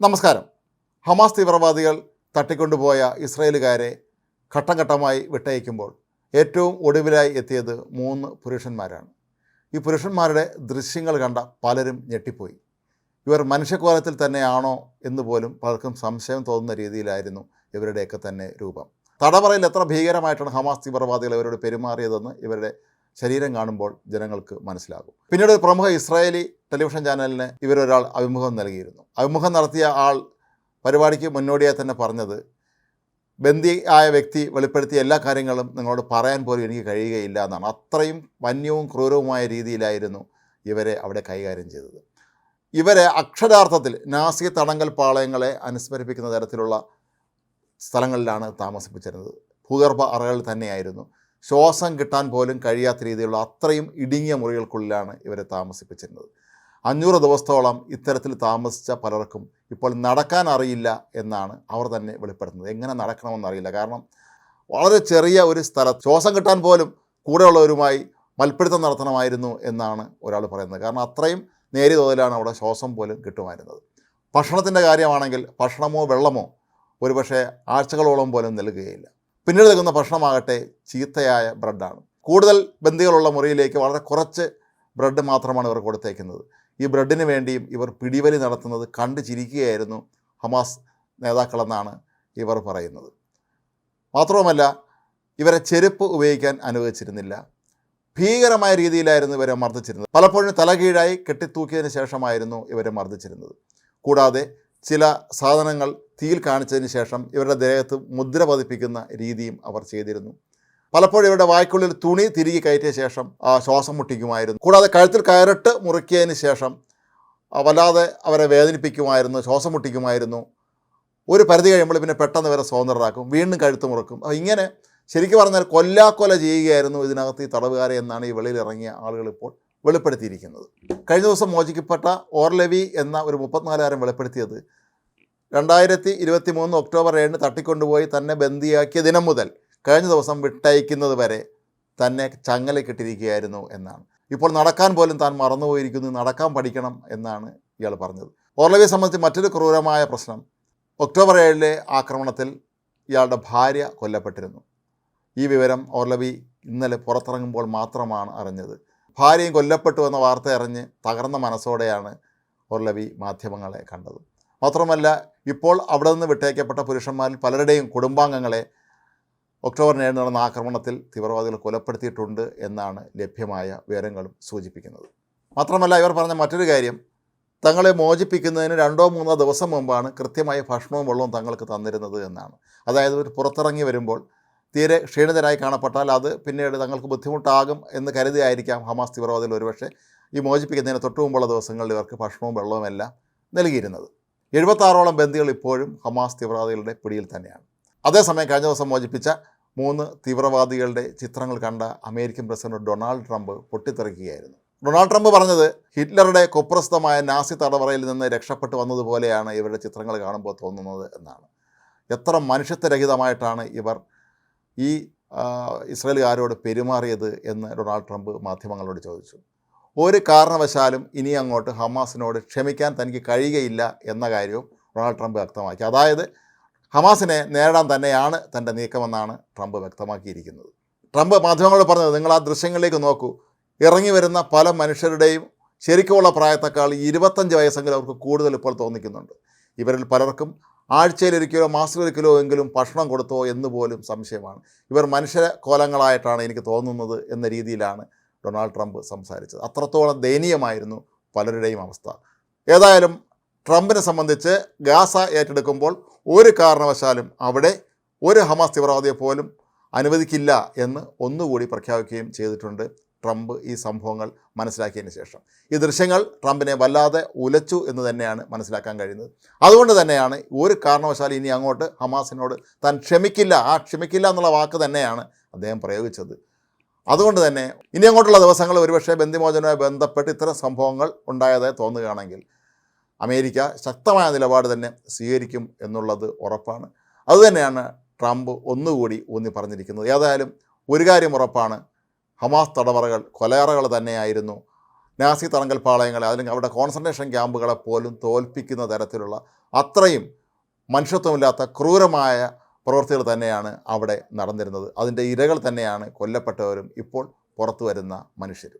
നമസ്കാരം. ഹമാസ് തീവ്രവാദികൾ തട്ടിക്കൊണ്ടുപോയ ഇസ്രയേലുകാരെ ഘട്ടം ഘട്ടമായി വിട്ടയക്കുമ്പോൾ ഏറ്റവും ഒടുവിലായി എത്തിയത് മൂന്ന് പുരുഷന്മാരാണ്. ഈ പുരുഷന്മാരുടെ ദൃശ്യങ്ങൾ കണ്ട പലരും ഞെട്ടിപ്പോയി. ഇവർ മനുഷ്യക്കോലത്തിൽ തന്നെയാണോ എന്ന് പോലും പലർക്കും സംശയം തോന്നുന്ന രീതിയിലായിരുന്നു ഇവരുടെയൊക്കെ തന്നെ രൂപം. തടവറയിൽ എത്ര ഭീകരമായിട്ടാണ് ഹമാസ് തീവ്രവാദികൾ ഇവരോട് പെരുമാറിയതെന്ന് ഇവരുടെ ശരീരം കാണുമ്പോൾ ജനങ്ങൾക്ക് മനസ്സിലാകും. പിന്നീട് പ്രമുഖ ഇസ്രായേലി ടെലിവിഷൻ ചാനലിന് ഇവരൊരാൾ അഭിമുഖം നൽകിയിരുന്നു. അഭിമുഖം നടത്തിയ ആൾ പരിപാടിക്ക് മുന്നോടിയായി തന്നെ പറഞ്ഞത് ബന്ദി ആയ വ്യക്തി വെളിപ്പെടുത്തിയ എല്ലാ കാര്യങ്ങളും നിങ്ങളോട് പറയാൻ പോലും എനിക്ക് കഴിയുകയില്ല എന്നാണ്. അത്രയും വന്യവും ക്രൂരവുമായ രീതിയിലായിരുന്നു ഇവരെ അവിടെ കൈകാര്യം ചെയ്തത്. ഇവരെ അക്ഷരാർത്ഥത്തിൽ നാസി തടങ്കൽ പാളയങ്ങളെ അനുസ്മരിപ്പിക്കുന്ന തരത്തിലുള്ള സ്ഥലങ്ങളിലാണ് താമസിപ്പിച്ചിരുന്നത്. ഭൂഗർഭ അറകളിൽ തന്നെയായിരുന്നു. ശ്വാസം കിട്ടാൻ പോലും കഴിയാത്ത രീതിയിലുള്ള അത്രയും ഇടുങ്ങിയ മുറികൾക്കുള്ളിലാണ് ഇവരെ താമസിപ്പിച്ചിരുന്നത്. അഞ്ഞൂറ് ദിവസത്തോളം ഇത്തരത്തിൽ താമസിച്ച പലർക്കും ഇപ്പോൾ നടക്കാൻ അറിയില്ല എന്നാണ് അവർ തന്നെ വെളിപ്പെടുത്തുന്നത്. എങ്ങനെ നടക്കണമെന്നറിയില്ല കാരണം വളരെ ചെറിയ ഒരു സ്ഥലത്ത് ശ്വാസം കിട്ടാൻ പോലും കൂടെയുള്ളവരുമായി മൽപ്പിടുത്തം നടത്തണമായിരുന്നു എന്നാണ് ഒരാൾ പറയുന്നത്. കാരണം അത്രയും നേരിയ തോതിലാണ് അവിടെ ശ്വാസം പോലും കിട്ടുമായിരുന്നത്. ഭക്ഷണത്തിന്റെ കാര്യമാണെങ്കിൽ ഭക്ഷണമോ വെള്ളമോ ഒരുപക്ഷെ ആഴ്ചകളോളം പോലും നൽകുകയില്ല. പിന്നീട് നൽകുന്ന ഭക്ഷണമാകട്ടെ ചീത്തയായ ബ്രെഡാണ്. കൂടുതൽ ബന്ധികളുള്ള മുറിയിലേക്ക് വളരെ കുറച്ച് ബ്രെഡ് മാത്രമാണ് ഇവർ കൊടുത്തേക്കുന്നത്. ഈ ബ്രെഡിന് വേണ്ടിയും ഇവർ പിടിവലി നടത്തുന്നത് കണ്ടു ചിരിക്കുകയായിരുന്നു ഹമാസ് നേതാക്കളെന്നാണ് ഇവർ പറയുന്നത്. മാത്രവുമല്ല ഇവരെ ചെരുപ്പ് ഉപയോഗിക്കാൻ അനുവദിച്ചിരുന്നില്ല. ഭീകരമായ രീതിയിലായിരുന്നു ഇവരെ മർദ്ദിച്ചിരുന്നത്. പലപ്പോഴും തലകീഴായി കെട്ടിത്തൂക്കിയതിന് ശേഷമായിരുന്നു ഇവരെ മർദ്ദിച്ചിരുന്നത്. കൂടാതെ ചില സാധനങ്ങൾ തീയിൽ കാണിച്ചതിന് ശേഷം ഇവരുടെ ദേഹത്ത് മുദ്ര പതിപ്പിക്കുന്ന രീതിയും അവർ ചെയ്തിരുന്നു. പലപ്പോഴും ഇവരുടെ വായ്ക്കുള്ളിൽ തുണി തിരികെ കയറ്റിയ ശേഷം ശ്വാസം മുട്ടിക്കുമായിരുന്നു. കൂടാതെ കഴുത്തിൽ കയറിട്ട് മുറുക്കിയതിന് ശേഷം വല്ലാതെ അവരെ വേദനിപ്പിക്കുമായിരുന്നു ശ്വാസം മുട്ടിക്കുമായിരുന്നു. ഒരു പരിധി കഴിയുമ്പോൾ പിന്നെ പെട്ടെന്ന് ഇവരെ സ്വതന്ത്രരാക്കും. വീണ്ടും കഴുത്ത് മുറുക്കും. അപ്പോൾ ഇങ്ങനെ ശരിക്കും പറഞ്ഞാൽ കൊല്ലാക്കൊല ചെയ്യുകയായിരുന്നു ഇതിനകത്ത് ഈ തടവുകാരെ എന്നാണ് ഈ വെളിയിൽ ഇറങ്ങിയ ആളുകൾ ഇപ്പോൾ വെളിപ്പെടുത്തിയിരിക്കുന്നത്. കഴിഞ്ഞ ദിവസം മോചിക്കപ്പെട്ട ഓർലെവി എന്ന ഒരു മുപ്പത്തിനാലുകാരൻ വെളിപ്പെടുത്തിയത് രണ്ടായിരത്തി ഇരുപത്തി മൂന്ന് ഒക്ടോബർ ഏഴിന് തട്ടിക്കൊണ്ടുപോയി തന്നെ ബന്ദിയാക്കിയ ദിനം മുതൽ കഴിഞ്ഞ ദിവസം വിട്ടയക്കുന്നത് വരെ തന്നെ ചങ്ങലക്കിട്ടിരിക്കുകയായിരുന്നു എന്നാണ്. ഇപ്പോൾ നടക്കാൻ പോലും താൻ മറന്നുപോയിരിക്കുന്നു നടക്കാൻ പഠിക്കണം എന്നാണ് ഇയാൾ പറഞ്ഞത്. ഓർലവിയെ സംബന്ധിച്ച് മറ്റൊരു ക്രൂരമായ പ്രശ്നം ഒക്ടോബർ ഏഴിലെ ആക്രമണത്തിൽ ഇയാളുടെ ഭാര്യ കൊല്ലപ്പെട്ടിരുന്നു. ഈ വിവരം ഓർലവി ഇന്നലെ പുറത്തിറങ്ങുമ്പോൾ മാത്രമാണ് അറിഞ്ഞത്. ഭാര്യയും കൊല്ലപ്പെട്ടു എന്ന വാർത്ത അറിഞ്ഞ് തകർന്ന മനസ്സോടെയാണ് ഓർലവി മാധ്യമങ്ങളെ കണ്ടത്. മാത്രമല്ല ഇപ്പോൾ അവിടെ നിന്ന് വിട്ടയക്കപ്പെട്ട പുരുഷന്മാരിൽ പലരുടെയും കുടുംബാംഗങ്ങളെ ഒക്ടോബർ ഏഴ് നടന്ന ആക്രമണത്തിൽ തീവ്രവാദികൾ കൊലപ്പെടുത്തിയിട്ടുണ്ട് എന്നാണ് ലഭ്യമായ വിവരങ്ങളും സൂചിപ്പിക്കുന്നത്. മാത്രമല്ല ഇവർ പറഞ്ഞ മറ്റൊരു കാര്യം തങ്ങളെ മോചിപ്പിക്കുന്നതിന് രണ്ടോ മൂന്നോ ദിവസം മുമ്പാണ് കൃത്യമായ ഭക്ഷണവും വെള്ളവും തങ്ങൾക്ക് തന്നിരുന്നത് എന്നാണ്. അതായത് പുറത്തിറങ്ങി വരുമ്പോൾ തീരെ ക്ഷീണിതരായി കാണപ്പെട്ടാൽ അത് പിന്നീട് തങ്ങൾക്ക് ബുദ്ധിമുട്ടാകും എന്ന് കരുതിയായിരിക്കാം ഹമാസ് തീവ്രവാദികൾ ഒരുപക്ഷെ ഈ മോചിപ്പിക്കുന്നതിന് തൊട്ടു മുമ്പുള്ള ദിവസങ്ങളിൽ ഇവർക്ക് ഭക്ഷണവും വെള്ളവും എല്ലാം നൽകിയിരുന്നത്. എഴുപത്താറോളം ബന്ദികൾ ഇപ്പോഴും ഹമാസ് തീവ്രവാദികളുടെ പിടിയിൽ തന്നെയാണ്. അതേസമയം കഴിഞ്ഞ ദിവസം മോചിപ്പിച്ച മൂന്ന് തീവ്രവാദികളുടെ ചിത്രങ്ങൾ കണ്ട അമേരിക്കൻ പ്രസിഡന്റ് ഡൊണാൾഡ് ട്രംപ് പൊട്ടിത്തെറിക്കുകയായിരുന്നു. ഡൊണാൾഡ് ട്രംപ് പറഞ്ഞത് ഹിറ്റ്ലറുടെ കുപ്രസിദ്ധമായ നാസി തടവറയിൽ നിന്ന് രക്ഷപ്പെട്ടു വന്നതുപോലെയാണ് ഇവരുടെ ചിത്രങ്ങൾ കാണുമ്പോൾ തോന്നുന്നത് എന്നാണ്. എത്ര മനുഷ്യത്വരഹിതമായിട്ടാണ് ഇവർ ഈ ഇസ്രയേലുകാരോട് പെരുമാറിയത് എന്ന് ഡൊണാൾഡ് ട്രംപ് മാധ്യമങ്ങളോട് ചോദിച്ചു. ഒരു കാരണവശാലും ഇനി അങ്ങോട്ട് ഹമാസിനോട് ക്ഷമിക്കാൻ തനിക്ക് കഴിയുകയില്ല എന്ന കാര്യവും ഡൊണാൾഡ് ട്രംപ് വ്യക്തമാക്കി. അതായത് ഹമാസിനെ നേരിടാൻ തന്നെയാണ് തന്റെ നീക്കമെന്നാണ് ട്രംപ് വ്യക്തമാക്കിയിരിക്കുന്നത്. ട്രംപ് മാധ്യമങ്ങളോട് പറഞ്ഞത് നിങ്ങൾ ആ ദൃശ്യങ്ങളിലേക്ക് നോക്കൂ. ഇറങ്ങി വരുന്ന പല മനുഷ്യരുടെയും ശരിക്കുമുള്ള പ്രായത്തെക്കാൾ ഇരുപത്തഞ്ച് വയസ്സെങ്കിലും അവർക്ക് കൂടുതൽ ഇപ്പോൾ തോന്നിക്കുന്നുണ്ട്. ഇവരിൽ പലർക്കും ആഴ്ചയിലൊരിക്കലോ മാസത്തിലൊരിക്കലോ എങ്കിലും ഭക്ഷണം കൊടുത്തോ എന്ന് പോലും സംശയമാണ്. ഇവർ മനുഷ്യ കോലങ്ങളായിട്ടാണ് എനിക്ക് തോന്നുന്നത് എന്ന രീതിയിലാണ് ഡൊണാൾഡ് ട്രംപ് സംസാരിച്ചത്. അത്രത്തോളം ദയനീയമായിരുന്നു പലരുടെയും അവസ്ഥ. ഏതായാലും ട്രംപിനെ സംബന്ധിച്ച് ഗാസ ഏറ്റെടുക്കുമ്പോൾ ഒരു കാരണവശാലും അവിടെ ഒരു ഹമാസ് തീവ്രവാദിയെ പോലും അനുവദിക്കില്ല എന്ന് ഒന്നുകൂടി പ്രഖ്യാപിക്കുകയും ചെയ്തിട്ടുണ്ട്. ട്രംപ് ഈ സംഭവങ്ങൾ മനസ്സിലാക്കിയതിന് ശേഷം. ഈ ദൃശ്യങ്ങൾ ട്രംപിനെ വല്ലാതെ ഉലച്ചു എന്ന് തന്നെയാണ് മനസ്സിലാക്കാൻ കഴിയുന്നത്. അതുകൊണ്ട് തന്നെയാണ് ഒരു കാരണവശാലും ഇനി അങ്ങോട്ട് ഹമാസിനോട് താൻ ക്ഷമിക്കില്ല ആ ക്ഷമിക്കില്ല എന്നുള്ള വാക്ക് തന്നെയാണ് അദ്ദേഹം പ്രയോഗിച്ചത്. അതുകൊണ്ട് തന്നെ ഇനി അങ്ങോട്ടുള്ള ദിവസങ്ങൾ ഒരുപക്ഷെ ബന്ധിമോചനവുമായി ബന്ധപ്പെട്ട് ഇത്തരം സംഭവങ്ങൾ ഉണ്ടായതായി തോന്നുകയാണെങ്കിൽ അമേരിക്ക ശക്തമായ നിലപാട് തന്നെ സ്വീകരിക്കും എന്നുള്ളത് ഉറപ്പാണ്. അതുതന്നെയാണ് ട്രംപ് ഒന്നുകൂടി ഊന്നി പറഞ്ഞിരിക്കുന്നത് ഏതായാലും ഒരു കാര്യം ഉറപ്പാണ്. ഹമാസ് തടവറകൾ കൊലയറകൾ തന്നെയായിരുന്നു. നാസി തടങ്കൽ പാളയങ്ങളെ അല്ലെങ്കിൽ അവിടെ കോൺസെൻട്രേഷൻ ക്യാമ്പുകളെ പോലും തോൽപ്പിക്കുന്ന തരത്തിലുള്ള അത്രയും മനുഷ്യത്വമില്ലാത്ത ക്രൂരമായ പ്രവൃത്തികൾ തന്നെയാണ് അവിടെ നടന്നിരുന്നത്. അതിന്റെ ഇരകൾ തന്നെയാണ് കൊല്ലപ്പെട്ടവരും ഇപ്പോൾ പുറത്തു വരുന്ന മനുഷ്യർ